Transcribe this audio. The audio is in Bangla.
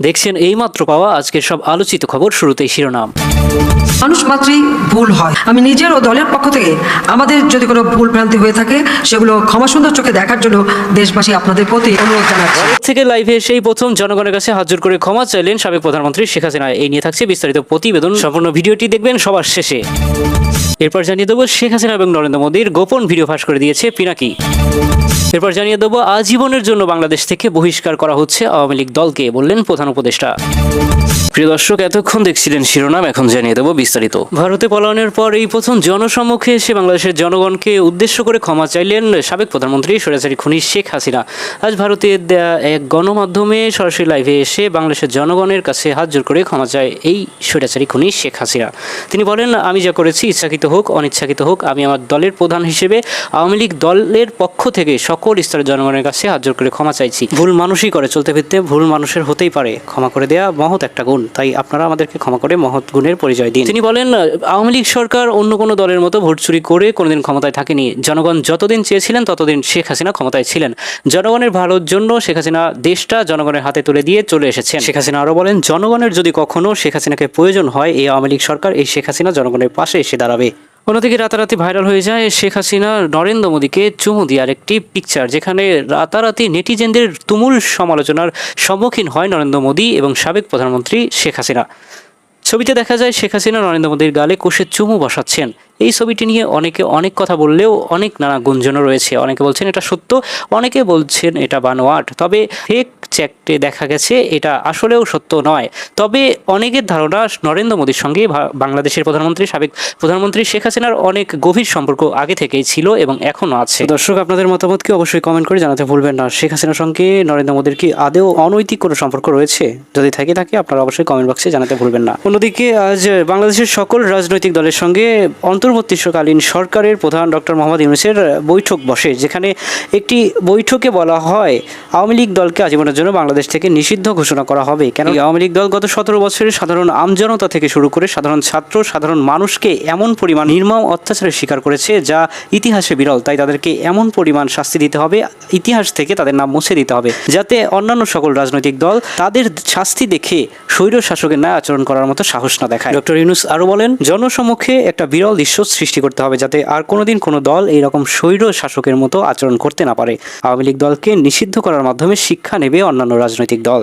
দেখছেন এইমাত্র পাওয়া আজকের সব আলোচিত খবর শুরুতেই শিরোনাম। মানুষ মাত্রই ভুল হয়। আমি নিজের ও দলের পক্ষ থেকে আমাদের যদি কোনো ভুল ভ্রান্তি হয়ে থাকে সেগুলো ক্ষমা সুন্দর চোখে দেখার জন্য দেশবাসী আপনাদের প্রতি অনুরোধ জানাচ্ছি। থেকে লাইভে সেই প্রথম জনগণের কাছে হাজির করে ক্ষমা চাইলেন সাবেক প্রধানমন্ত্রী শেখ হাসিনা। এই নিয়ে থাকছে বিস্তারিত প্রতিবেদন। সম্পূর্ণ ভিডিওটি দেখবেন সবার শেষে। এরপর জানিয়ে দেবো শেখ হাসিনা এবং নরেন্দ্র মোদীর গোপন ভিডিও ফাঁস করে দিয়েছে পিনাকি। এরপর জানিয়ে দেবো, আজীবনের জন্য বাংলাদেশ থেকে বহিষ্কার করা হচ্ছে আওয়ামী লীগ দলকে, বললেন প্রধান উপদেষ্টা। প্রিয় দর্শক, এতক্ষণ দেখছিলেন শিরোনাম, এখন জানিয়ে দেবো বিস্তারিত। ভারতে পলায়নের পর এই প্রথম জনসম্মুখে এসে বাংলাদেশের জনগণকে উদ্দেশ্য করে ক্ষমা চাইলেন সাবেক প্রধানমন্ত্রী সরেচারি খুনি শেখ হাসিনা। আজ ভারতের এক গণমাধ্যমে সরাসরি লাইভে এসে বাংলাদেশের জনগণের কাছে হাত জোর করে ক্ষমা চায় এই স্বৈরাচারী খুনি শেখ হাসিনা। তিনি বলেন, আমি যা করেছি ইচ্ছাকৃত হোক, অনিচ্ছাকৃত হোক, আমি আমার দলের প্রধান হিসেবে আওয়ামী লীগ দলের পক্ষ থেকে সকল স্তরের জনগণের কাছে হাত করে ক্ষমা চাইছি। ভুল মানুষই করে চলতে ফিরতে ভুল মানুষের হতেই পারে। ক্ষমা করে দেয়া মহৎ একটা গুণ। তাই আপনারা আমাদেরকে ক্ষমা করে মহৎ গুণের পরিচয় দিন। তিনি বলেন, আওয়ামী লীগ সরকার অন্য কোনো দলের মতো ভোট চুরি করে কোনোদিন ক্ষমতায় থাকেনি। জনগণ যতদিন চেয়েছিলেন, ততদিন শেখ হাসিনা ক্ষমতায় ছিলেন। জনগণের ভালোর জন্য শেখ হাসিনা দেশটা জনগণের হাতে তুলে দিয়ে চলে এসেছেন। শেখ হাসিনা আরও বলেন, জনগণের যদি কখনো শেখ হাসিনাকে প্রয়োজন হয়, এই আওয়ামী লীগ সরকার এই শেখ হাসিনা জনগণের পাশে এসে দাঁড়াবে। অন্যদিকে রাতারাতি ভাইরাল হয়ে যায় শেখ হাসিনা, নরেন্দ্র মোদীকে চুমু দেওয়ার একটি পিকচার যেখানে রাতারাতি নেটিজেনদের তুমুল সমালোচনার সম্মুখীন হয় নরেন্দ্র মোদী এবং সাবেক প্রধানমন্ত্রী শেখ হাসিনা। ছবিতে দেখা যায় শেখ হাসিনা নরেন্দ্র মোদীর গালে কষে চুমু বসাচ্ছেন। এই ছবিটি নিয়ে অনেকে অনেক কথা বললেও অনেক নানা গুঞ্জনও রয়েছে। অনেকে বলছেন এটা সত্য, অনেকে বলছেন এটা বানোয়াট। তবে ফেক চ্যাটে দেখা গেছে, এটা আসলেও সত্য নয়। তবে অনেকের ধারণা, নরেন্দ্র মোদীর সঙ্গে বাংলাদেশের প্রধানমন্ত্রী, সাবেক প্রধানমন্ত্রী শেখ হাসিনার অনেক গভীর সম্পর্ক আগে থেকেই ছিল এবং এখনও আছে। দর্শক, আপনাদের মতামতকে অবশ্যই কমেন্ট করে জানাতে ভুলবেন না। শেখ হাসিনার সঙ্গে নরেন্দ্র মোদীর কি আদেও অনৈতিক কোনো সম্পর্ক রয়েছে? যদি থাকে থাকে আপনারা অবশ্যই কমেন্ট বক্সে জানাতে ভুলবেন না। অন্যদিকে আজ বাংলাদেশের সকল রাজনৈতিক দলের সঙ্গে অন্তর্বর্তীকালীন সরকারের প্রধান ডক্টর মোহাম্মদ ইউনুসের বৈঠক বসে, যেখানে একটি বৈঠকে বলা হয়, আওয়ামী লীগ দলকে আজীবনের জন্য বাংলাদেশ থেকে নিষিদ্ধ ঘোষণা করা হবে। কেন আওয়ামী লীগ দল গত সতেরো বছরে সাধারণ আমজনতা থেকে শুরু করে সাধারণ ছাত্র, সাধারণ মানুষকে এমন পরিমাণ নির্মম অত্যাচারের শিকার করেছে যা ইতিহাসে বিরল। তাই তাদেরকে এমন পরিমাণ শাস্তি দিতে হবে, ইতিহাস থেকে তাদের নাম মুছে দিতে হবে, যাতে অন্যান্য সকল রাজনৈতিক দল তাদের শাস্তি দেখে স্বৈর শাসকের ন্যায় আচরণ করার মতো সাহস না দেখায়। ডক্টর ইউনুস আরও বলেন জনসম্মুখে একটা বিরল দৃশ্য সৃষ্টি করতে হবে যাতে আর কোনোদিন কোনো দল এইরকম স্বৈর শাসকের মতো আচরণ করতে না পারে। আওয়ামী লীগ দলকে নিষিদ্ধ করার মাধ্যমে শিক্ষা নেবে অন্যান্য রাজনৈতিক দল।